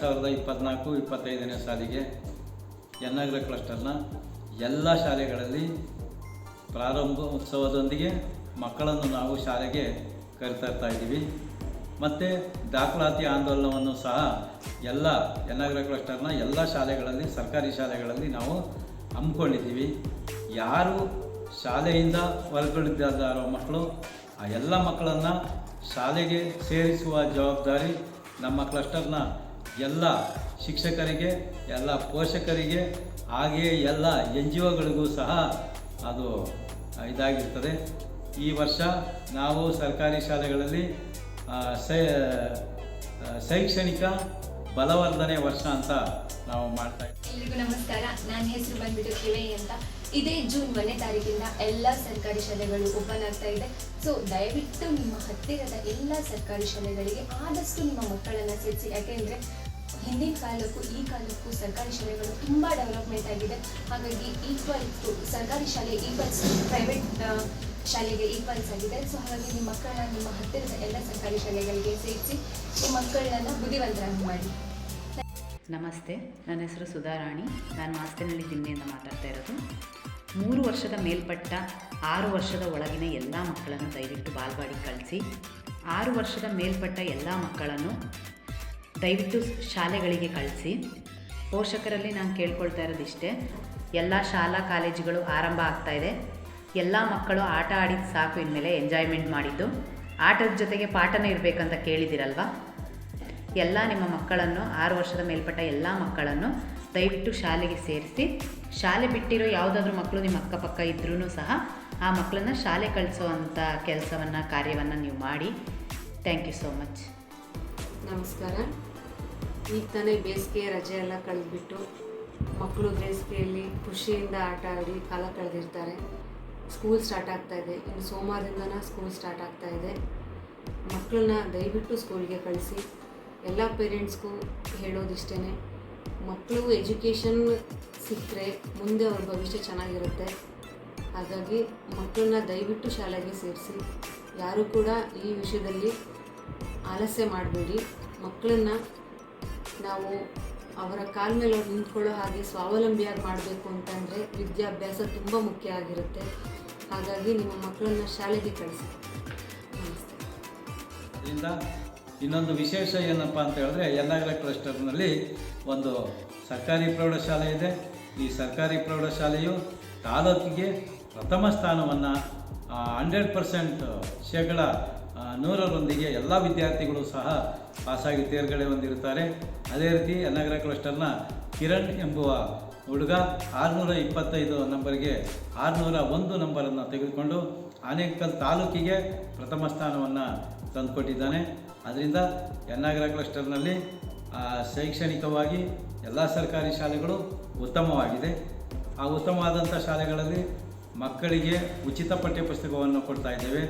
ಸಾವಿರದ ಇಪ್ಪತ್ತ್ನಾಲ್ಕು ಇಪ್ಪತ್ತೈದನೇ ಸಾಲಿಗೆ ಎನ್ನಗ್ರ ಕ್ಲಸ್ಟರ್ನ ಎಲ್ಲ ಶಾಲೆಗಳಲ್ಲಿ ಪ್ರಾರಂಭ ಉತ್ಸವದೊಂದಿಗೆ ಮಕ್ಕಳನ್ನು ನಾವು ಶಾಲೆಗೆ ಕರೆತರ್ತಾ ಇದ್ದೀವಿ. ಮತ್ತು ದಾಖಲಾತಿ ಆಂದೋಲನವನ್ನು ಸಹ ಎಲ್ಲ ಎನ್ನಗ್ರ ಕ್ಲಸ್ಟರ್ನ ಎಲ್ಲ ಶಾಲೆಗಳಲ್ಲಿ, ಸರ್ಕಾರಿ ಶಾಲೆಗಳಲ್ಲಿ ನಾವು ಹಮ್ಮಿಕೊಂಡಿದ್ದೀವಿ. ಯಾರು ಶಾಲೆಯಿಂದ ಹೊರಗುಳಿದಿದ್ದಾರೋ ಮಕ್ಕಳು, ಆ ಎಲ್ಲ ಮಕ್ಕಳನ್ನು ಶಾಲೆಗೆ ಸೇರಿಸುವ ಜವಾಬ್ದಾರಿ ನಮ್ಮ ಕ್ಲಸ್ಟರ್ನ ಎಲ್ಲ ಶಿಕ್ಷಕರಿಗೆ, ಎಲ್ಲ ಪೋಷಕರಿಗೆ, ಹಾಗೆಯೇ ಎಲ್ಲ ಎನ್ ಜಿ ಒಗಳಿಗೂ ಸಹ ಅದು ಇದಾಗಿರ್ತದೆ. ಈ ವರ್ಷ ನಾವು ಸರ್ಕಾರಿ ಶಾಲೆಗಳಲ್ಲಿ ಶೈಕ್ಷಣಿಕ ಬಲವರ್ಧನೆ ವರ್ಷ ಅಂತ ನಾವು ಮಾಡ್ತಾ ಇದ್ದೀವಿ ಎಲ್ರಿಗೂ ನಮಸ್ಕಾರ. ನನ್ನ ಹೆಸರು ಬಂದ್ಬಿಟ್ಟು ಕಿವೆ ಅಂತ. ಇದೇ ಜೂನ್ ಒಂದನೇ ತಾರೀಕಿಂದ ಎಲ್ಲ ಸರ್ಕಾರಿ ಶಾಲೆಗಳು ಓಪನ್ ಆಗ್ತಾ ಇದೆ. ಸೊ ದಯವಿಟ್ಟು ನಿಮ್ಮ ಹತ್ತಿರದ ಎಲ್ಲ ಸರ್ಕಾರಿ ಶಾಲೆಗಳಿಗೆ ಆದಷ್ಟು ನಿಮ್ಮ ಮಕ್ಕಳನ್ನು ಸೇರಿಸಿ. ಯಾಕೆಂದರೆ ಹಿಂದಿನ ಕಾಲಕ್ಕೂ ಈ ಕಾಲಕ್ಕೂ ಸರ್ಕಾರಿ ಶಾಲೆಗಳು ತುಂಬ ಡೆವಲಪ್ಮೆಂಟ್ ಆಗಿದೆ. ಹಾಗಾಗಿ ಈಕ್ವಲ್ ಟು ಸರ್ಕಾರಿ ಶಾಲೆ ಈಕ್ವಲ್ಸ್ ಪ್ರೈವೇಟ್ ಶಾಲೆಗೆ ಈಕ್ವಲ್ಸ್ ಆಗಿದೆ. ಸೊ ಹಾಗಾಗಿ ನಿಮ್ಮ ಮಕ್ಕಳನ್ನ ನಿಮ್ಮ ಹತ್ತಿರದ ಎಲ್ಲ ಸರ್ಕಾರಿ ಶಾಲೆಗಳಿಗೆ ಸೇರಿಸಿ ನಿಮ್ಮ ಮಕ್ಕಳನ್ನ ಬುದ್ಧಿವಂತರಾಗಿ ಮಾಡಿ. ನಮಸ್ತೆ, ನನ್ನ ಹೆಸರು ಸುಧಾರಾಣಿ ನಾನು ಮಾಸ್ತಿನಲ್ಲಿ ತಿಂಡಿಯಿಂದ ಮಾತಾಡ್ತಾ ಇರೋದು. ಮೂರು ವರ್ಷದ ಮೇಲ್ಪಟ್ಟ ಆರು ವರ್ಷದ ಒಳಗಿನ ಎಲ್ಲ ಮಕ್ಕಳನ್ನು ದಯವಿಟ್ಟು ಬಾಲ್ವಾಡಿಗೆ ಕಳಿಸಿ. ಆರು ವರ್ಷದ ಮೇಲ್ಪಟ್ಟ ಎಲ್ಲ ಮಕ್ಕಳನ್ನು ದಯವಿಟ್ಟು ಶಾಲೆಗಳಿಗೆ ಕಳಿಸಿ. ಪೋಷಕರಲ್ಲಿ ನಾನು ಕೇಳ್ಕೊಳ್ತಾ ಇರೋದಿಷ್ಟೇ, ಎಲ್ಲ ಶಾಲಾ ಕಾಲೇಜುಗಳು ಆರಂಭ ಆಗ್ತಾ ಇದೆ. ಎಲ್ಲ ಮಕ್ಕಳು ಆಟ ಆಡಿದ ಸಾಕು ಇನ್ಮೇಲೆ ಎಂಜಾಯ್ಮೆಂಟ್ ಮಾಡಿದ್ದು. ಆಟದ ಜೊತೆಗೆ ಪಾಠನೇ ಇರಬೇಕಂತ ಕೇಳಿದಿರಲ್ವಾ? ಎಲ್ಲ ನಿಮ್ಮ ಮಕ್ಕಳನ್ನು, ಆರು ವರ್ಷದ ಮೇಲ್ಪಟ್ಟ ಎಲ್ಲ ಮಕ್ಕಳನ್ನು ದಯವಿಟ್ಟು ಶಾಲೆಗೆ ಸೇರಿಸಿ. ಶಾಲೆ ಬಿಟ್ಟಿರೋ ಯಾವುದಾದ್ರೂ ಮಕ್ಕಳು ನಿಮ್ಮ ಅಕ್ಕಪಕ್ಕ ಇದ್ರೂ ಸಹ ಆ ಮಕ್ಕಳನ್ನ ಶಾಲೆ ಕಳಿಸೋವಂಥ ಕೆಲಸವನ್ನು, ಕಾರ್ಯವನ್ನು ನೀವು ಮಾಡಿ. ಥ್ಯಾಂಕ್ ಯು ಸೋ ಮಚ್ ನಮಸ್ಕಾರ. ಈಗ ತಾನೇ ಬೇಸಿಗೆ ರಜೆ ಎಲ್ಲ ಕಳೆದ್ಬಿಟ್ಟು ಮಕ್ಕಳು ಬೇಸಿಗೆಯಲ್ಲಿ ಖುಷಿಯಿಂದ ಆಟ ಆಡಿ ಕಾಲ ಕಳೆದಿರ್ತಾರೆ. ಸ್ಕೂಲ್ ಸ್ಟಾರ್ಟ್ ಆಗ್ತಾ ಇದೆ. ಇನ್ನು ಸೋಮವಾರದಿಂದನೇ ಸ್ಕೂಲ್ ಸ್ಟಾರ್ಟ್ ಆಗ್ತಾ ಇದೆ. ಮಕ್ಕಳನ್ನ ದಯವಿಟ್ಟು ಸ್ಕೂಲ್ಗೆ ಕಳಿಸಿ. ಎಲ್ಲ ಪೇರೆಂಟ್ಸ್ಗೂ ಹೇಳೋದಿಷ್ಟೇ ಮಕ್ಕಳು ಎಜುಕೇಷನ್ ಸಿಕ್ಕರೆ ಮುಂದೆ ಅವ್ರ ಭವಿಷ್ಯ ಚೆನ್ನಾಗಿರುತ್ತೆ. ಹಾಗಾಗಿ ಮಕ್ಕಳನ್ನ ದಯವಿಟ್ಟು ಶಾಲೆಗೆ ಸೇರಿಸಿ. ಯಾರೂ ಕೂಡ ಈ ವಿಷಯದಲ್ಲಿ ಆಲಸ್ಯ ಮಾಡಬೇಡಿ. ಮಕ್ಕಳನ್ನು ನಾವು ಅವರ ಕಾಲ ಮೇಲೆ ಅವ್ರು ನಿಂತ್ಕೊಳ್ಳೋ ಹಾಗೆ ಸ್ವಾವಲಂಬಿಯಾಗಿ ಮಾಡಬೇಕು ಅಂತಂದರೆ ವಿದ್ಯಾಭ್ಯಾಸ ತುಂಬ ಮುಖ್ಯ ಆಗಿರುತ್ತೆ. ಹಾಗಾಗಿ ನಿಮ್ಮ ಮಕ್ಕಳನ್ನ ಶಾಲೆಗೆ ಕಳಿಸಿ. ಅದರಿಂದ ಇನ್ನೊಂದು ವಿಶೇಷ ಏನಪ್ಪ ಅಂತ ಹೇಳಿದ್ರೆ ಯಲ್ಲಾಗರ ಕ್ಲಸ್ಟರ್ನಲ್ಲಿ ಒಂದು ಸರ್ಕಾರಿ ಪ್ರೌಢಶಾಲೆ ಇದೆ. ಈ ಸರ್ಕಾರಿ ಪ್ರೌಢಶಾಲೆಯು ತಾಲೂಕಿಗೆ ಪ್ರಥಮ ಸ್ಥಾನವನ್ನು ಹಂಡ್ರೆಡ್ ಪರ್ಸೆಂಟ್ ಶೇಕಡ ನೂರರೊಂದಿಗೆ ಎಲ್ಲ ವಿದ್ಯಾರ್ಥಿಗಳು ಸಹ ಪಾಸಾಗಿ ತೇರ್ಗಡೆ ಹೊಂದಿರುತ್ತಾರೆ. ಅದೇ ರೀತಿ ಯನ್ನಗರ ಕ್ಲಸ್ಟರ್ನ ಕಿರಣ್ ಎಂಬುವ ಹುಡುಗ ಆರುನೂರ ಇಪ್ಪತ್ತೈದು ನಂಬರ್ಗೆ ಆರುನೂರ ಒಂದು ನಂಬರನ್ನು ತೆಗೆದುಕೊಂಡು ಆನೇಕಲ್ ತಾಲೂಕಿಗೆ ಪ್ರಥಮ ಸ್ಥಾನವನ್ನು ತಂದುಕೊಟ್ಟಿದ್ದಾನೆ. ಅದರಿಂದ ಯನ್ನಗರ ಕ್ಲಸ್ಟರ್ನಲ್ಲಿ ಶೈಕ್ಷಣಿಕವಾಗಿ ಎಲ್ಲ ಸರ್ಕಾರಿ ಶಾಲೆಗಳು ಉತ್ತಮವಾಗಿದೆ. ಆ ಉತ್ತಮವಾದಂಥ ಶಾಲೆಗಳಲ್ಲಿ ಮಕ್ಕಳಿಗೆ ಉಚಿತ ಪಠ್ಯಪುಸ್ತಕವನ್ನು ಕೊಡ್ತಾ ಇದ್ದೇವೆ.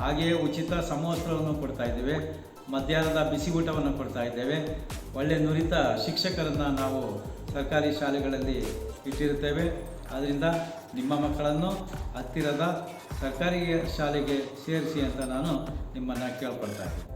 ಹಾಗೆಯೇ ಉಚಿತ ಸಮವಸ್ತ್ರವನ್ನು ಕೊಡ್ತಾ ಇದ್ದೇವೆ. ಮಧ್ಯಾಹ್ನದ ಬಿಸಿ ಊಟವನ್ನು ಕೊಡ್ತಾ ಇದ್ದೇವೆ. ಒಳ್ಳೆಯ ನುರಿತ ಶಿಕ್ಷಕರನ್ನು ನಾವು ಸರ್ಕಾರಿ ಶಾಲೆಗಳಲ್ಲಿ ಇಟ್ಟಿರುತ್ತೇವೆ. ಆದ್ದರಿಂದ ನಿಮ್ಮ ಮಕ್ಕಳನ್ನು ಹತ್ತಿರದ ಸರ್ಕಾರಿ ಶಾಲೆಗೆ ಸೇರಿಸಿ ಅಂತ ನಾನು ನಿಮ್ಮನ್ನು ಕೇಳ್ಕೊಳ್ತಾ ಇದ್ದೀನಿ.